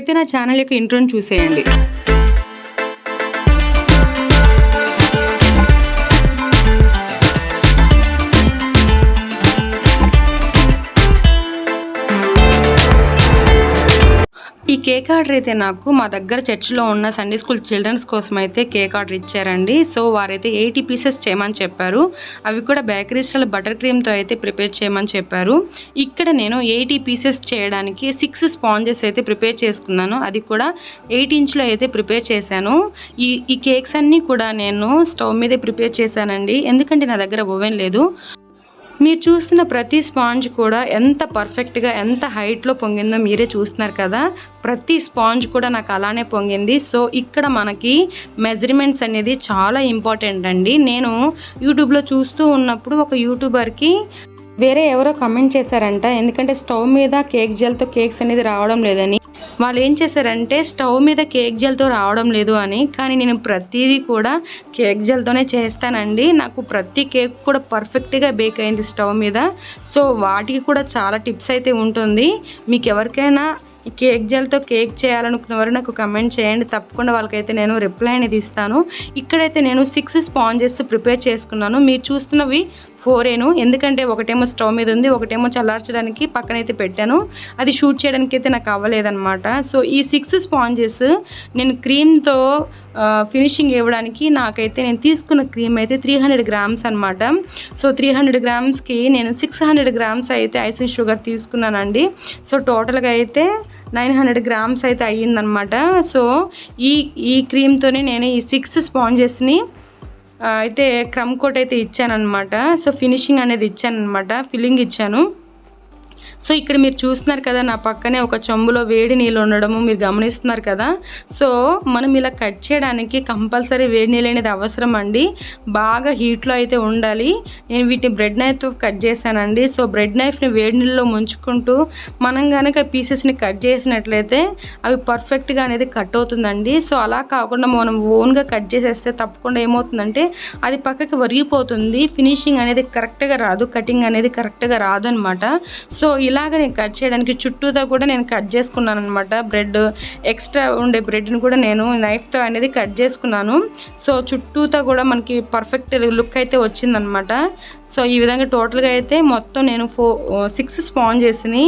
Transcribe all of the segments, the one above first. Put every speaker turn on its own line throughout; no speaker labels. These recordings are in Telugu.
అయితే నా ఛానల్ యొక్క ఇంట్రోని చూసేయండి. కేక్ ఆర్డర్ అయితే నాకు మా దగ్గర చర్చిలో ఉన్న సండే స్కూల్ చిల్డ్రన్స్ కోసం అయితే కేక్ ఆర్డర్ ఇచ్చారండి. సో వారైతే ఎయిటీ పీసెస్ చేయమని చెప్పారు. అవి కూడా బేకరీ స్టైల్ బటర్ క్రీమ్తో అయితే ప్రిపేర్ చేయమని చెప్పారు. ఇక్కడ నేను ఎయిటీ పీసెస్ చేయడానికి సిక్స్ స్పాంజెస్ అయితే ప్రిపేర్ చేసుకున్నాను. అది కూడా ఎయిట్ ఇంచ్లో అయితే ప్రిపేర్ చేశాను. ఈ ఈ కేక్స్ అన్నీ కూడా నేను స్టవ్ మీదే ప్రిపేర్ చేశానండి. ఎందుకంటే నా దగ్గర ఓవెన్ లేదు. మీరు చూస్తున్న ప్రతి స్పాంజ్ కూడా ఎంత పర్ఫెక్ట్గా ఎంత హైట్లో పొంగిందో మీరే చూస్తున్నారు కదా. ప్రతి స్పాంజ్ కూడా నాకు అలానే పొంగింది. సో ఇక్కడ మనకి మెజర్మెంట్స్ అనేది చాలా ఇంపార్టెంట్ అండి. నేను యూట్యూబ్లో చూస్తూ ఉన్నప్పుడు ఒక యూట్యూబర్కి వేరే ఎవరో కమెంట్ చేశారంట. ఎందుకంటే స్టవ్ మీద కేక్ జెల్తో కేక్స్ అనేది రావడం లేదని. వాళ్ళు ఏం చేశారంటే స్టవ్ మీద కేక్ జెల్తో రావడం లేదు అని కానీ నేను ప్రతిదీ కూడా కేక్ జెల్తోనే చేస్తానండి. నాకు ప్రతి కేక్ కూడా పర్ఫెక్ట్గా బేక్ అయింది స్టవ్ మీద. సో వాటికి కూడా చాలా టిప్స్ అయితే ఉంటుంది. మీకు ఎవరికైనా ఈ కేక్ జెల్తో కేక్ చేయాలనుకున్నవారు నాకు కమెంట్ చేయండి. తప్పకుండా వాళ్ళకైతే నేను రిప్లై అనేది ఇస్తాను. ఇక్కడైతే నేను సిక్స్ స్పాంజెస్ ప్రిపేర్ చేసుకున్నాను. మీరు చూస్తున్నవి ఫోరేను. ఎందుకంటే ఒకటేమో స్టవ్ మీద ఉంది ఒకటేమో చల్లార్చడానికి పక్కనైతే పెట్టాను. అది షూట్ చేయడానికి అయితే నాకు అవ్వలేదన్నమాట. సో ఈ సిక్స్ స్పాంజెస్ నేను క్రీమ్తో ఫినిషింగ్ ఇవ్వడానికి నాకైతే నేను తీసుకున్న క్రీమ్ అయితే త్రీ హండ్రెడ్ గ్రామ్స్ అనమాట సో త్రీ హండ్రెడ్ గ్రామ్స్కి నేను సిక్స్ హండ్రెడ్ గ్రామ్స్ అయితే ఐసిన్ షుగర్ తీసుకున్నానండి. సో టోటల్గా అయితే నైన్ హండ్రెడ్ గ్రామ్స్ అయితే అయ్యిందనమాట సో ఈ ఈ క్రీమ్తోనే నేను ఈ సిక్స్ స్పాంజెస్ని అయితే క్రమ్ కోట్ అయితే ఇచ్చానమాట సో ఫినిషింగ్ అనేది ఇచ్చానమాట ఫిల్లింగ్ ఇచ్చాను. సో ఇక్కడ మీరు చూస్తున్నారు కదా నా పక్కనే ఒక చెంబులో వేడి నీళ్ళు ఉండడము మీరు గమనిస్తున్నారు కదా. సో మనం ఇలా కట్ చేయడానికి కంపల్సరీ వేడి నీళ్ళు అనేది అవసరం అండి. బాగా హీట్లో అయితే ఉండాలి. నేను వీటిని బ్రెడ్ నైఫ్తో కట్ చేశానండి. సో బ్రెడ్ నైఫ్ని వేడి నీళ్ళలో ముంచుకుంటూ మనం కనుక పీసెస్ని కట్ చేసినట్లయితే అవి పర్ఫెక్ట్గా అనేది కట్ అవుతుందండి. సో అలా కాకుండా మనం ఓన్గా కట్ చేసేస్తే తప్పకుండా ఏమవుతుందంటే అది పక్కకి వరిగిపోతుంది. ఫినిషింగ్ అనేది కరెక్ట్గా రాదు. కటింగ్ అనేది కరెక్ట్గా రాదు అనమాట సో ఇలాగ నేను కట్ చేయడానికి చుట్టూతో కూడా నేను కట్ చేసుకున్నాను అనమాట బ్రెడ్ ఎక్స్ట్రా ఉండే బ్రెడ్ని కూడా నేను నైఫ్తో అనేది కట్ చేసుకున్నాను. సో చుట్టూతో కూడా మనకి పర్ఫెక్ట్ లుక్ అయితే వచ్చిందనమాట సో ఈ విధంగా టోటల్గా అయితే మొత్తం నేను ఫో సిక్స్ స్పాంజెస్ని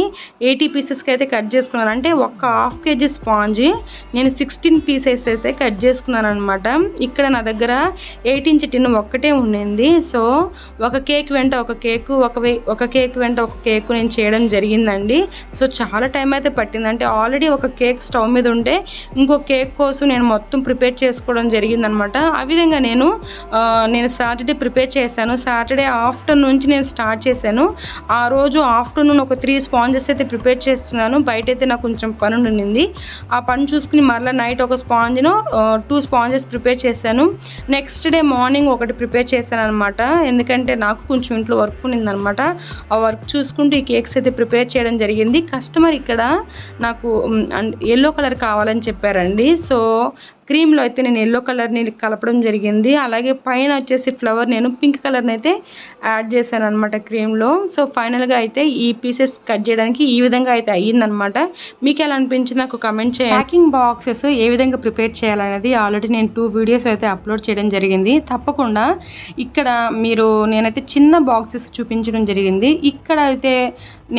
ఎయిటీ పీసెస్కి అయితే కట్ చేసుకున్నాను. అంటే ఒక హాఫ్ కేజీ స్పాంజ్ నేను సిక్స్టీన్ పీసెస్ అయితే కట్ చేసుకున్నాను అనమాట ఇక్కడ నా దగ్గర ఎయిట్ ఇంచ్ టిన్ ఒక్కటే ఉండింది. సో ఒక కేక్ వెంట ఒక కేకు ఒక ఒక కేక్ వెంట ఒక కేకు నేను చేయడం జరిగిందండి. సో చాలా టైం అయితే పట్టింది. అంటే ఆల్రెడీ ఒక కేక్ స్టవ్ మీద ఉంటే ఇంకో కేక్ కోసం నేను మొత్తం ప్రిపేర్ చేసుకోవడం జరిగిందనమాట. ఆ విధంగా నేను నేను సాటర్డే ప్రిపేర్ చేశాను. సాటర్డే ఆఫ్టర్నూన్ నుంచి నేను స్టార్ట్ చేశాను. ఆ రోజు ఆఫ్టర్నూన్ ఒక త్రీ స్పాంజెస్ అయితే ప్రిపేర్ చేస్తున్నాను. బయట అయితే నాకు కొంచెం పని ఉండింది ఆ పని చూసుకుని మరలా నైట్ ఒక స్పాంజ్ను టూ స్పాంజెస్ ప్రిపేర్ చేశాను. నెక్స్ట్ డే మార్నింగ్ ఒకటి ప్రిపేర్ చేశాను అనమాట ఎందుకంటే నాకు కొంచెం ఇంట్లో వర్క్ ఉన్నిందనమాట ఆ వర్క్ చూసుకుంటూ ఈ కేక్స్ అయితే ప్రిపేర్ చేయడం జరిగింది. కస్టమర్ ఇక్కడ నాకు ఎల్లో కలర్ కావాలని చెప్పారండి. సో క్రీమ్లో అయితే నేను ఎల్లో కలర్ని కలపడం జరిగింది. అలాగే పైన వచ్చేసి ఫ్లవర్ నేను పింక్ కలర్ని అయితే యాడ్ చేశాను అనమాట క్రీమ్లో. సో ఫైనల్గా అయితే ఈ పీసెస్ కట్ చేయడానికి ఈ విధంగా అయితే అయ్యిందనమాట మీకు ఎలా అనిపించింది నాకు కమెంట్ చేయండి. ప్యాకింగ్ బాక్సెస్ ఏ విధంగా ప్రిపేర్ చేయాలనేది ఆల్రెడీ నేను టూ వీడియోస్ అయితే అప్లోడ్ చేయడం జరిగింది. తప్పకుండా ఇక్కడ మీరు నేనైతే చిన్న బాక్సెస్ చూపించడం జరిగింది. ఇక్కడ అయితే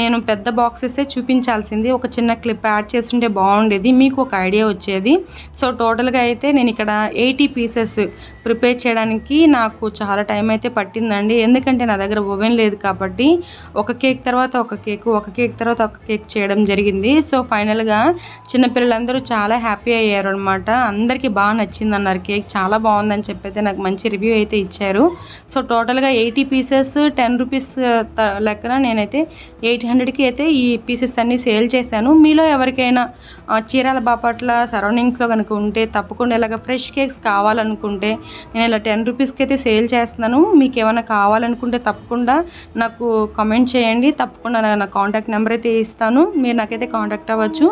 నేను పెద్ద బాక్సెస్ చూపించాల్సింది. ఒక చిన్న క్లిప్ యాడ్ చేస్తుంటే బాగుండేది. మీకు ఒక ఐడియా వచ్చేది. సో టోటల్గా అయితే నేను ఇక్కడ ఎయిటీ పీసెస్ ప్రిపేర్ చేయడానికి నాకు చాలా టైం అయితే పట్టిందండి. ఎందుకంటే నా దగ్గర ఓవెన్ లేదు కాబట్టి ఒక కేక్ తర్వాత ఒక కేక్ ఒక కేక్ తర్వాత ఒక కేక్ చేయడం జరిగింది. సో ఫైనల్గా చిన్నపిల్లలందరూ చాలా హ్యాపీ అయ్యారు అనమాట అందరికీ బాగా నచ్చింది అన్నారు కేక్. చాలా బాగుందని చెప్పి అయితే నాకు మంచి రివ్యూ అయితే ఇచ్చారు. సో టోటల్గా ఎయిటీ పీసెస్ టెన్ రూపీస్ లెక్కన నేనైతే ఎయిట్ హండ్రెడ్కి అయితే ఈ పీసెస్ అన్నీ సేల్ చేశాను. మీలో ఎవరికైనా చీరాల బాపట్ల సరౌండింగ్స్లో కనుక ఉంటే తప్పకుండా ఇలాగ ఫ్రెష్ కేక్స్ కావాలనుకుంటే నేను ఇలా టెన్ రూపీస్కి అయితే సేల్ చేస్తున్నాను. మీకు ఏమైనా కావాలనుకుంటే తప్పకుండా నాకు కమెంట్ చేయండి. తప్పకుండా నా కాంటాక్ట్ నెంబర్ అయితే ఇస్తాను. మీరు నాకైతే కాంటాక్ట్ అవ్వచ్చు.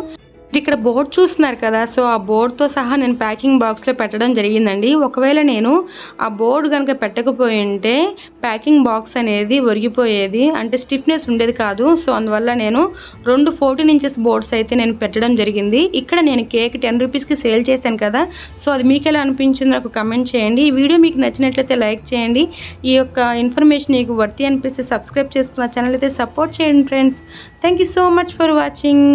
ఇక్కడ బోర్డ్ చూస్తున్నారు కదా సో ఆ బోర్డ్తో సహా నేను ప్యాకింగ్ బాక్స్లో పెట్టడం జరిగిందండి. ఒకవేళ నేను ఆ బోర్డు కనుక పెట్టకపోయి ఉంటే ప్యాకింగ్ బాక్స్ అనేది ఒరిగిపోయేది అంటే స్టిఫ్నెస్ ఉండేది కాదు. సో అందువల్ల నేను రెండు ఫోర్టీన్ ఇంచెస్ బోర్డ్స్ అయితే నేను పెట్టడం జరిగింది. ఇక్కడ నేను కేక్ టెన్ రూపీస్కి సేల్ చేశాను కదా సో అది మీకు ఎలా అనిపించింది నాకు కమెంట్ చేయండి. ఈ వీడియో మీకు నచ్చినట్లయితే లైక్ చేయండి. ఈ యొక్క ఇన్ఫర్మేషన్ మీకు వర్తి అనిపిస్తే సబ్స్క్రైబ్ చేసుకున్న ఛానల్ అయితే సపోర్ట్ చేయండి friends thank you so much for watching